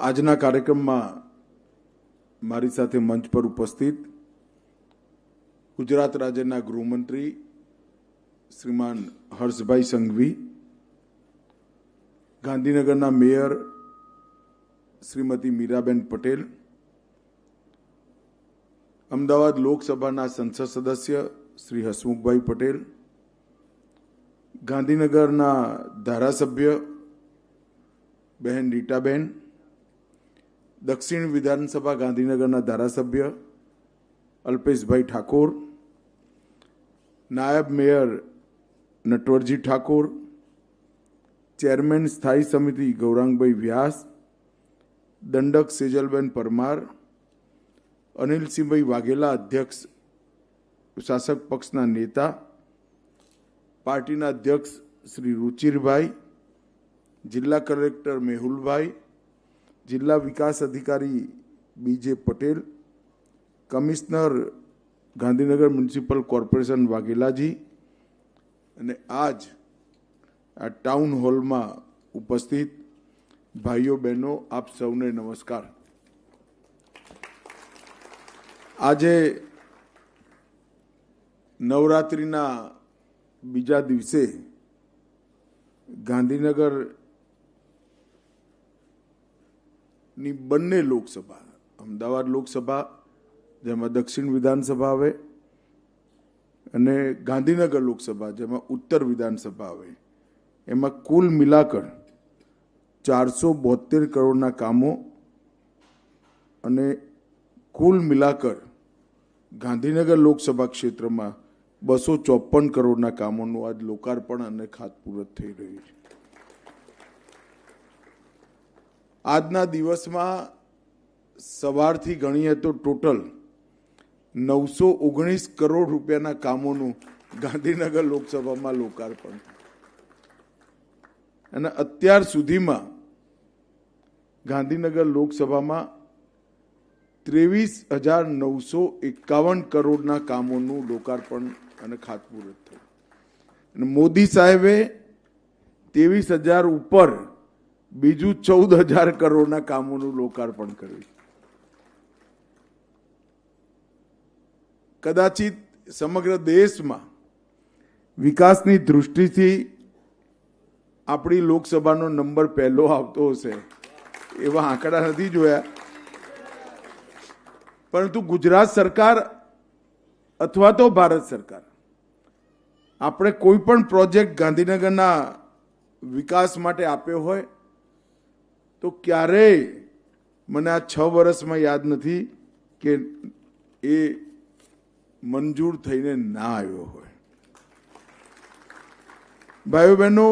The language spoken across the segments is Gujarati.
આજના કાર્યક્રમમાં મારી સાથે મંચ પર ઉપસ્થિત ગુજરાત રાજ્યના ગૃહમંત્રી શ્રીમાન હર્ષભાઈ સંઘવી, ગાંધીનગરના મેયર શ્રીમતી મીરાબેન પટેલ, અમદાવાદ લોકસભાના સંસદ સદસ્ય શ્રી હસમુખભાઈ પટેલ, ગાંધીનગરના ધારાસભ્ય બહેન રીટાબેન દક્ષિણ વિધાનસભા ગાંધીનગરના ધારાસભ્ય અલ્પેશભાઈ ઠાકોર નાયબ મેયર નટવરજી ઠાકોર ચેરમેન સ્થાયી સમિતિ ગૌરાંગભાઈ વ્યાસ દંડક સેજલબેન પરમાર અનિલસિંહભાઈ વાઘેલા અધ્યક્ષ શાસક પક્ષના નેતા પાર્ટીના અધ્યક્ષ શ્રી રુચિરભાઈ જિલ્લા કલેક્ટર મેહુલભાઈ જિલ્લા વિકાસ અધિકારી B J Patel, commissioner Gandhinagar municipal corporation વાઘેલાજી અને આજ આ ટાઉન હોલમાં ઉપસ્થિત ભાઈઓ બહેનો, આપ સૌને નમસ્કાર. આજે નવરાત્રિના બીજા દિવસે ગાંધીનગર ની બંને લોકસભા, અમદાવાદ લોકસભા, જેમાં દક્ષિણ વિધાનસભા આવે, અને ગાંધીનગર લોકસભા, જેમાં ઉત્તર વિધાનસભા આવે. એમાં કુલ મિલાકર ચારસો બોતેર કરોડના કામો અને કુલ મિલાકર ગાંધીનગર લોકસભા ક્ષેત્રમાં બસો ચોપન કરોડના કામોનું આજ લોકાર્પણ અને ખાતમુહૂર્ત થઈ રહ્યું છે. આજના દિવસમાં સવારથી ગણીએ તો ટોટલ નવસો ઓગણીસ કરોડ રૂપિયાના કામોનું ગાંધીનગર લોકસભામાં લોકાર્પણ. અને અત્યાર સુધીમાં ગાંધીનગર લોકસભામાં ત્રેવીસ હજાર નવસો એકાવન કરોડના કામોનું લોકાર્પણ અને ખાતમુહૂર્ત થયું. અને મોદી સાહેબે ત્રેવીસ હજાર ઉપર બીજું ચૌદ હજાર કરોડના કામોનું લોકાર્પણ કર્યું. કદાચિત સમગ્ર દેશમાં વિકાસની દૃષ્ટિથી આપણી લોકસભાનો નંબર પહેલો આવતો હશે, એવા આંકડા નથી જોયા. પરંતુ ગુજરાત સરકાર અથવા તો ભારત સરકાર, આપણે કોઈ પણ પ્રોજેક્ટ ગાંધીનગરના વિકાસ માટે આપ્યો હોય તો ક્યારેય મને આ છ વર્ષમાં યાદ નથી કે એ મંજૂર થઈને ના આવ્યો હોય. ભાઈઓ બહેનો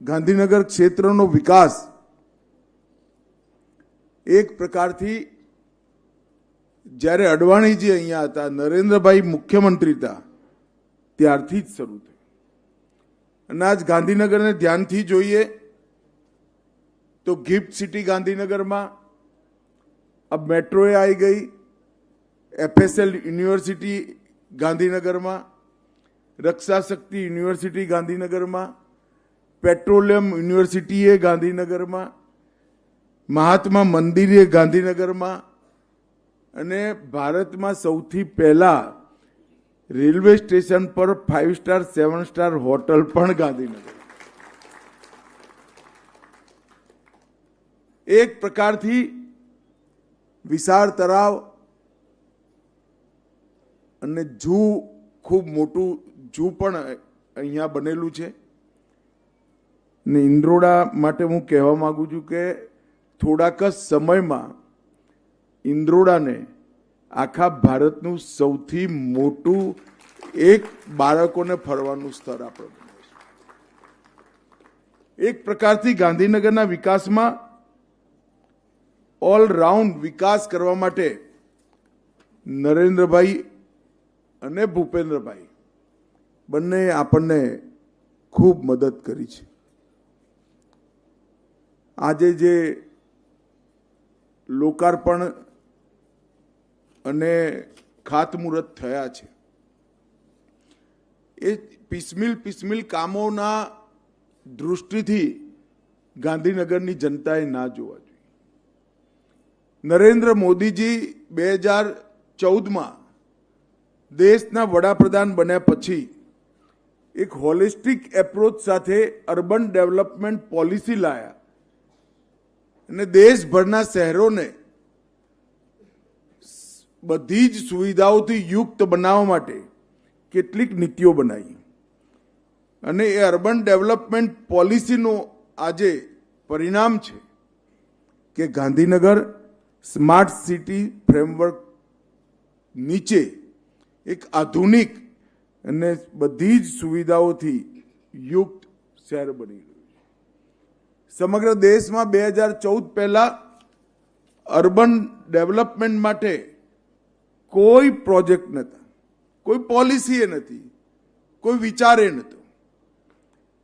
ગાંધીનગર ક્ષેત્રનો વિકાસ એક પ્રકારથી જ્યારે અડવાણીજી અહીંયા હતા, નરેન્દ્રભાઈ મુખ્યમંત્રી હતા, ત્યારથી જ શરૂ થયું. અને આજ ગાંધીનગરને ધ્યાનથી જોઈએ તો ગિફ્ટ સિટી ગાંધીનગરમાં अब मेट्रो आई गई एफएसएल यूनिवर्सिटी ગાંધીનગરમાં રક્ષા શક્તિ યુનિવર્સિટી ગાંધીનગરમાં પેટ્રોલિયમ યુનિવર્સિટીએ ગાંધીનગરમાં મહાત્મા મંદિરે ગાંધીનગરમાં અને ભારતમાં સૌથી પહેલા રેલવે સ્ટેશન પર five star seven star hotel પણ ગાંધીનગર એક પ્રકારથી વિશાળ તળાવ અને જૂ ખૂબ મોટું, જૂ પણ અહીંયા બનેલું છે. ને ઇન્દ્રોડા માટે હું કહેવા માગું છું કે થોડાક જ સમયમાં ઇન્દ્રોડાને આખા ભારતનું સૌથી મોટું એક બાળકોને ફરવાનું સ્થળ આપણે એક પ્રકારથી ગાંધીનગરના વિકાસમાં ઓલ રાઉન્ડ વિકાસ કરવા માટે નરેન્દ્રભાઈ અને ભૂપેન્દ્રભાઈ બંને આપણને ખૂબ મદદ કરી છે. આજે જે લોકાર્પણ અને ખાતમુહૂર્ત થયા છે, એ પિસમિલ પિસમિલ કામોના દૃષ્ટિથી ગાંધીનગરની જનતાએ ના જોવા નરેન્દ્ર મોદીજી બે હજાર ચૌદમાં દેશના વડાપ્રધાન બન્યા પછી એક હોલિસ્ટિક એપ્રોચ સાથે અર્બન ડેવલપમેન્ટ પોલિસી લાયા. અને દેશભરના શહેરોને બધી જ સુવિધાઓથી યુક્ત બનાવવા માટે કેટલીક નીતિઓ બનાવી. અને એ અર્બન ડેવલપમેન્ટ પોલિસીનું આજે પરિણામ છે કે ગાંધીનગર સ્માર્ટ સિટી ફ્રેમવર્ક નીચે એક આધુનિક અને બધી જ સુવિધાઓથી યુક્ત શહેર બની ગયું છે. સમગ્ર દેશમાં બે હજાર ચૌદ પહેલા અર્બન ડેવલપમેન્ટ માટે કોઈ પ્રોજેક્ટ નહોતા, કોઈ પોલિસી એ નથી, કોઈ વિચાર નહોતો.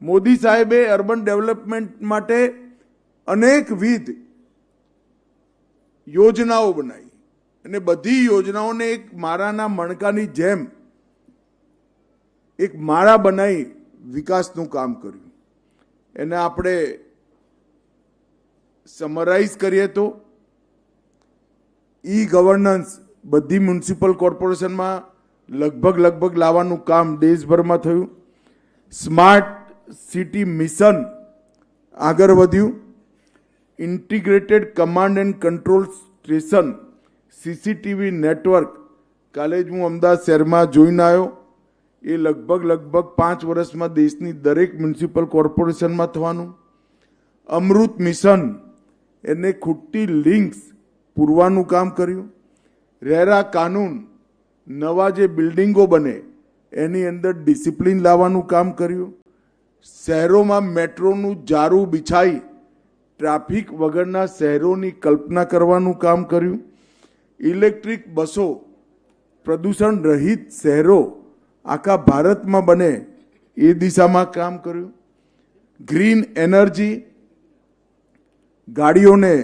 મોદી સાહેબે અર્બન ડેવલપમેન્ટ માટે અનેકવિધ યોજનાઓ બનાવી. અને બધી યોજનાઓને એક મારાના મણકાની જેમ એક માળા બનાવી વિકાસનું કામ કર્યું. એને આપણે સમરાઇઝ કરીએ તો ઈ ગવર્નન્સ બધી મ્યુનિસિપલ કોર્પોરેશનમાં લગભગ લગભગ લાવવાનું કામ દેશભરમાં થયું. સ્માર્ટ સિટી મિશન આગળ વધ્યું. Integrated command and control station CCTV network કાલે જ હું અમદાવાદ શહેરમાં જોઈને આવ્યો. એ લગભગ લગભગ પાંચ વર્ષમાં દેશની દરેક મ્યુનિસિપલ કોર્પોરેશનમાં થવાનું. અમૃત મિશન એને ખૂટતી લિંક્સ પૂરવાનું કામ કર્યું. રેરા કાનૂન, નવા જે બિલ્ડિંગો બને, એની અંદર ડિસિપ્લિન લાવવાનું કામ કર્યું. શહેરોમાં મેટ્રોનું જારું બિછાઈ ટ્રાફિક વગરના શહેરોની કલ્પના કરવાનું કામ કર્યું. ઇલેક્ટ્રિક બસો પ્રદૂષણ રહિત શહેરો આખા ભારતમાં બને એ દિશામાં કામ કર્યું. ગ્રીન એનર્જી ગાડીઓને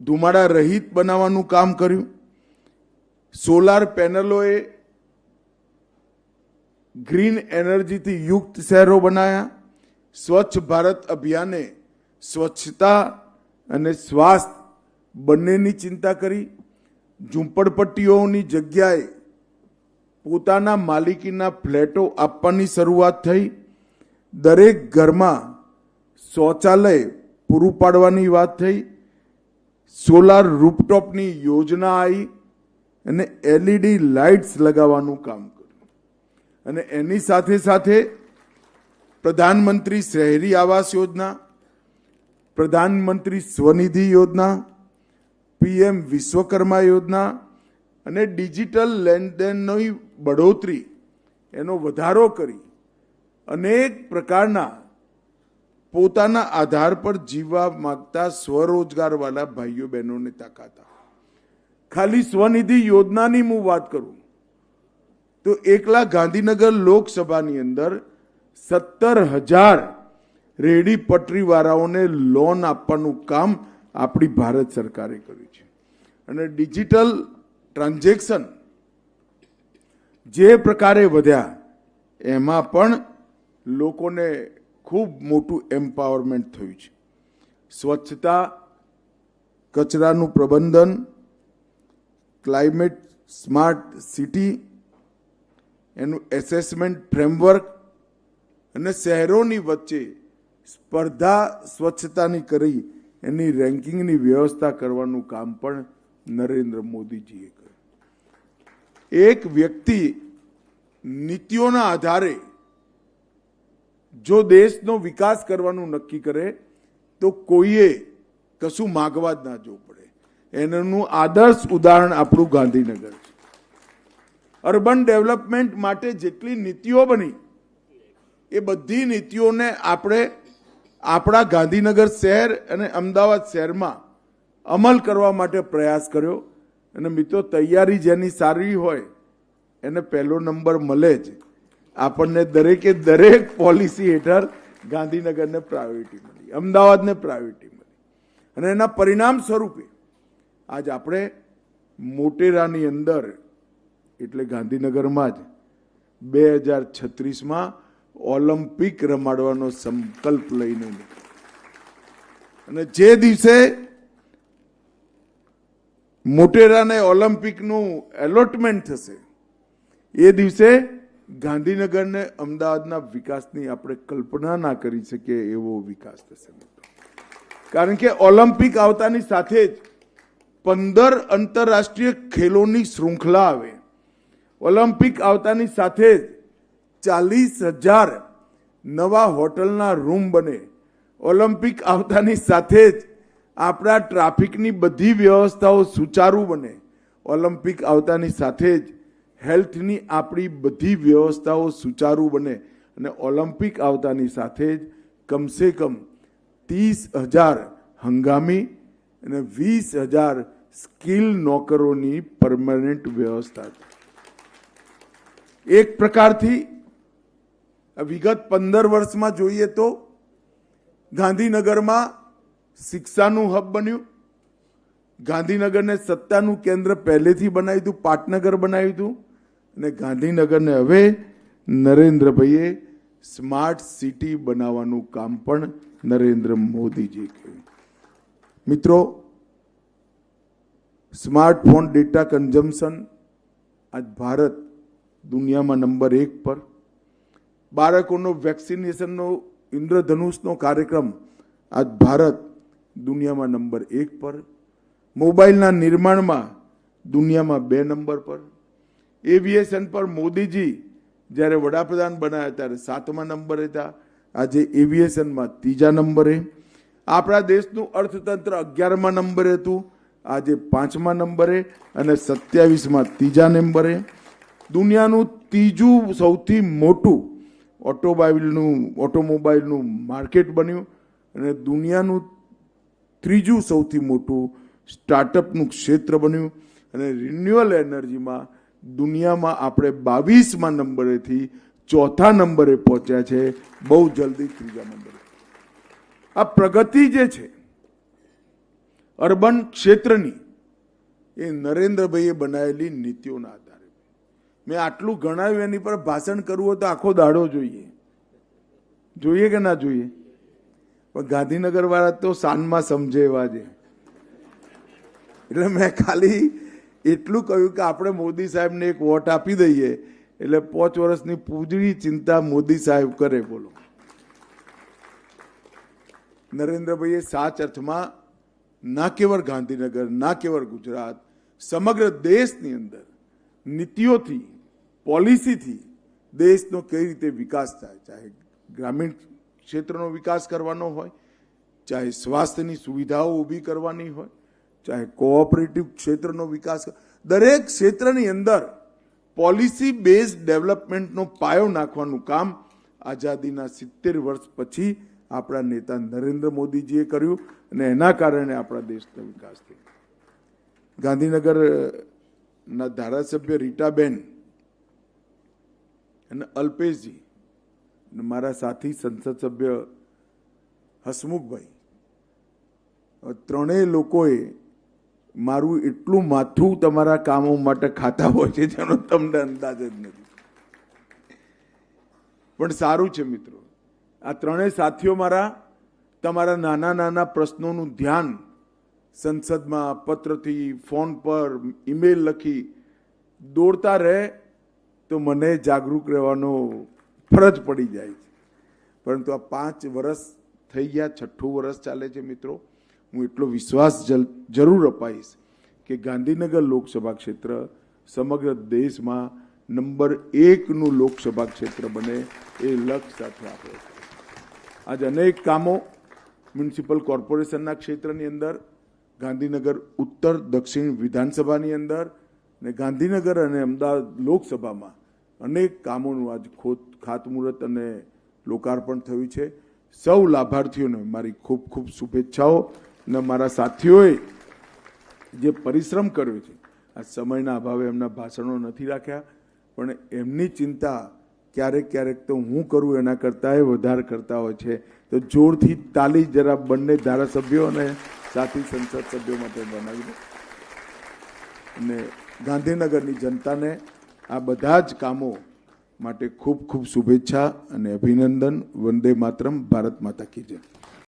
ધુમાડા રહિત બનાવવાનું કામ કર્યું. સોલાર પેનલોએ ગ્રીન એનર્જીથી યુક્ત શહેરો બનાવ્યા સ્વચ્છ ભારત અભિયાને સ્વચ્છતા અને સ્વાસ્થ્ય બંનેની ચિંતા કરી. ઝૂંપડપટ્ટીઓની જગ્યાએ પોતાના માલિકીના ફ્લેટો આપવાની શરૂઆત થઈ. દરેક ઘરમાં શૌચાલય પૂરું પાડવાની વાત થઈ. સોલાર રૂપટોપની યોજના આવી અને એલઈડી લાઇટ્સ લગાવવાનું કામ કર્યું. અને એની સાથે સાથે પ્રધાનમંત્રી શહેરી આવાસ યોજના પ્રધાનમંત્રી સ્વનિધિ યોજના, પીએમ વિશ્વકર્મા યોજના અને ડિજિટલ લેનદેનની બઢોતરી એનો વધારો કરી અનેક પ્રકારના પોતાના આધાર પર જીવવા માગતા સ્વરોજગારવાળા ભાઈઓ બહેનોને તાકાતા. ખાલી સ્વનિધિ યોજનાની હું વાત કરું તો એકલા ગાંધીનગર લોકસભાની અંદર સત્તર હજાર રેડી પટરીવાળાઓને લોન આપવાનું કામ આપણી ભારત સરકારે કર્યું છે. અને ડિજિટલ ટ્રાન્ઝેક્શન જે પ્રકારે વધ્યા, એમાં પણ લોકોને ખૂબ મોટું એમ્પાવરમેન્ટ થયું છે. સ્વચ્છતા, કચરાનું પ્રબંધન ક્લાઇમેટ સ્માર્ટ સિટી એનું એસેસમેન્ટ ફ્રેમવર્ક અને શહેરોની વચ્ચે સ્પર્ધા સ્વચ્છતાની કરી, એની રેન્કિંગની વ્યવસ્થા કરવાનું કામ પણ નરેન્દ્ર મોદીજીએ કર્યું. એક વ્યક્તિ નીતિઓના આધારે જો દેશનો વિકાસ કરવાનું નક્કી કરે, તો કોઈએ કશું માગવા જ ના જવું પડે. એનું આદર્શ ઉદાહરણ આપણું ગાંધીનગર છે. અર્બન ડેવલપમેન્ટ માટે જેટલી નીતિઓ બની, એ બધી નીતિઓને આપણે આપણા ગાંધીનગર શહેર અને અમદાવાદ શહેરમાં અમલ કરવા માટે પ્રયાસ કર્યો. અને મિત્રો, તૈયારી જેની સારી હોય, એને પહેલો નંબર મળે જ. આપણને દરેકે દરેક પોલિસી હેઠળ ગાંધીનગરને પ્રાયોરિટી મળી, અમદાવાદને પ્રાયોરિટી મળી. અને એના પરિણામ સ્વરૂપે આજ આપણે મોટેરાની અંદર, એટલે ગાંધીનગરમાં જ, બે હજાર છત્રીસમાં ઓલિમ્પિક રમાડવાનો સંકલ્પ લઈને. અને જે દિવસે મોટેરાને ઓલિમ્પિકનું એલોટમેન્ટ થશે, એ દિવસે ગાંધીનગરને અમદાવાદના વિકાસની આપણે કલ્પના ના કરી શકીએ એવો વિકાસ થશે કારણ કે ઓલિમ્પિક આવતાની સાથે જ પંદર આંતરરાષ્ટ્રીય ખેલોની શૃંખલા આવે ઓલિમ્પિક આવતાની સાથે જ ચાલીસ હજાર નવા હોટલના રૂમ બને. ઓલિમ્પિક આવતાની સાથે જ આપણા ટ્રાફિકની બધી વ્યવસ્થાઓ સુચારુ બને. ઓલિમ્પિક આવતાની સાથે જ હેલ્થની આપણી બધી વ્યવસ્થાઓ સુચારુ બને અને ઓલિમ્પિક આવતાની સાથે જ કમસે કમ ત્રીસ હજાર હંગામી અને વીસ હજાર સ્કિલ નોકરોની પરમાનન્ટ વ્યવસ્થા એક પ્રકારથી વિગત પંદર વર્ષમાં જોઈએ તો ગાંધીનગરમાં શિક્ષાનું હબ બન્યું. ગાંધીનગરને સત્તાનું કેન્દ્ર પહેલેથી બનાવ્યું હતું, પાટનગર બનાવ્યું હતું. અને ગાંધીનગરને હવે નરેન્દ્રભાઈએ સ્માર્ટ સિટી બનાવવાનું કામ પણ નરેન્દ્ર મોદીજી કર્યું. મિત્રો, સ્માર્ટફોન ડેટા કન્ઝમ્પશન આજ ભારત દુનિયામાં નંબર એક પર બાળકોનો વેક્સિનેશનનો ઇન્દ્રધનુષનો કાર્યક્રમ આજ ભારત દુનિયામાં નંબર એક પર, મોબાઈલના નિર્માણમાં દુનિયામાં બે નંબર પર. એવિએશન પર મોદીજી જ્યારે વડાપ્રધાન બનાવ્યા ત્યારે સાતમા નંબરે હતા, આજે એવિએશનમાં ત્રીજા નંબરે. આપણા દેશનું અર્થતંત્ર અગિયારમા નંબરે હતું, આજે પાંચમા નંબરે અને સત્યાવીસમાં ત્રીજા નંબરે. દુનિયાનું ત્રીજું સૌથી મોટું ઓટોમોબાઈલનું ઓટોમોબાઈલનું માર્કેટ બન્યું અને દુનિયાનું ત્રીજું સૌથી મોટું સ્ટાર્ટઅપનું ક્ષેત્ર બન્યું અને રિન્યુઅલ એનર્જીમાં દુનિયામાં આપણે બાવીસમાં નંબરેથી ચોથા નંબરે પહોંચ્યા છે, બહુ જલ્દી ત્રીજા નંબરે. આ પ્રગતિ જે છે, અર્બન ક્ષેત્રની એ નરેન્દ્રભાઈએ બનાવેલી નીતિઓના આધારે. મેં આટલું ગણાવ્યું એની પર ભાષણ કરવું હોય તો આખો દાડો જોઈએ. જોઈએ કે ના જોઈએ? પણ ગાંધીનગર વાળા તો સાનમાં સમજે એવા છે. એટલે મેં ખાલી એટલું કહ્યું કે આપણે મોદી સાહેબને એક વોટ આપી દઈએ. એટલે પાંચ વર્ષની પૂજરી ચિંતા મોદી સાહેબ કરે, બોલો. નરેન્દ્રભાઈએ સાચ અર્થમાં ના કેવળ ગાંધીનગર, ના કેવળ ગુજરાત, સમગ્ર દેશની અંદર નીતિઓથી પોલિસીથી દેશનો કઈ રીતે વિકાસ થાય? ચાહે ગ્રામીણ ક્ષેત્રનો વિકાસ કરવાનો હોય, ચાહે સ્વાસ્થ્યની સુવિધાઓ ઊભી કરવાની હોય, ચાહે કોઓપરેટિવ ક્ષેત્રનો વિકાસ દરેક ક્ષેત્રની અંદર પોલિસી બેઝ ડેવલપમેન્ટનો પાયો નાખવાનું કામ આઝાદીના સિત્તેર વર્ષ પછી આપણા નેતા નરેન્દ્ર મોદીજીએ કર્યું અને એના કારણે આપણા દેશનો વિકાસ થયો. ગાંધીનગરના ધારાસભ્ય રીટાબેન અને અલ્પેશજી અને મારા સાથી સંસદ સભ્ય હસમુખભાઈ ત્રણેય લોકોએ મારું એટલું માથું તમારા કામો માટે ખાતા હોય છે જેનો તમને અંદાજ જ નથી. પણ સારું છે મિત્રો. આ ત્રણેય સાથીઓ મારા, તમારા નાના નાના પ્રશ્નોનું ધ્યાન સંસદમાં પત્રથી, ફોન પર, ઈમેલ લખી દોડતા રહે તો મને જાગૃત રહેવાનો ફરજ પડી જાય છે. પરંતુ આ પાંચ વર્ષ થઈ ગયા, છઠ્ઠું વર્ષ ચાલે છે મિત્રો. હું એટલો વિશ્વાસ જરૂર અપાઈશ કે ગાંધીનગર લોકસભા ક્ષેત્ર સમગ્ર દેશમાં નંબર એકનું લોકસભા ક્ષેત્ર બને એ લક્ષ્ય સાથે આપણે આજે અનેક કામો મ્યુનિસિપલ કોર્પોરેશનના ક્ષેત્રની અંદર, ગાંધીનગર ઉત્તર દક્ષિણ વિધાનસભાની અંદર ને ગાંધીનગર અને અમદાવાદ લોકસભામાં અનેક કામોનું આજ ખોત, ખાતમુહૂર્ત અને લોકાર્પણ થયું છે. સૌ લાભાર્થીઓને મારી ખૂબ ખૂબ શુભેચ્છાઓ અને મારા સાથીઓએ જે પરિશ્રમ કર્યો છે, આ સમયના અભાવે એમના ભાષણો નથી રાખ્યા, પણ એમની ચિંતા ક્યારેક ક્યારેક તો હું કરું એના કરતાં વધારે કરતા હોય છે. તો જોરથી તાલી જરા બંને ધારાસભ્યો અને સાથી સંસદ સભ્યો માટે બનાવી દો. અને ગાંધીનગરની જનતાને આ બધા જ કામો માટે ખૂબ ખૂબ શુભેચ્છા અને અભિનંદન વંદે માતરમ ભારત માતા કી જય.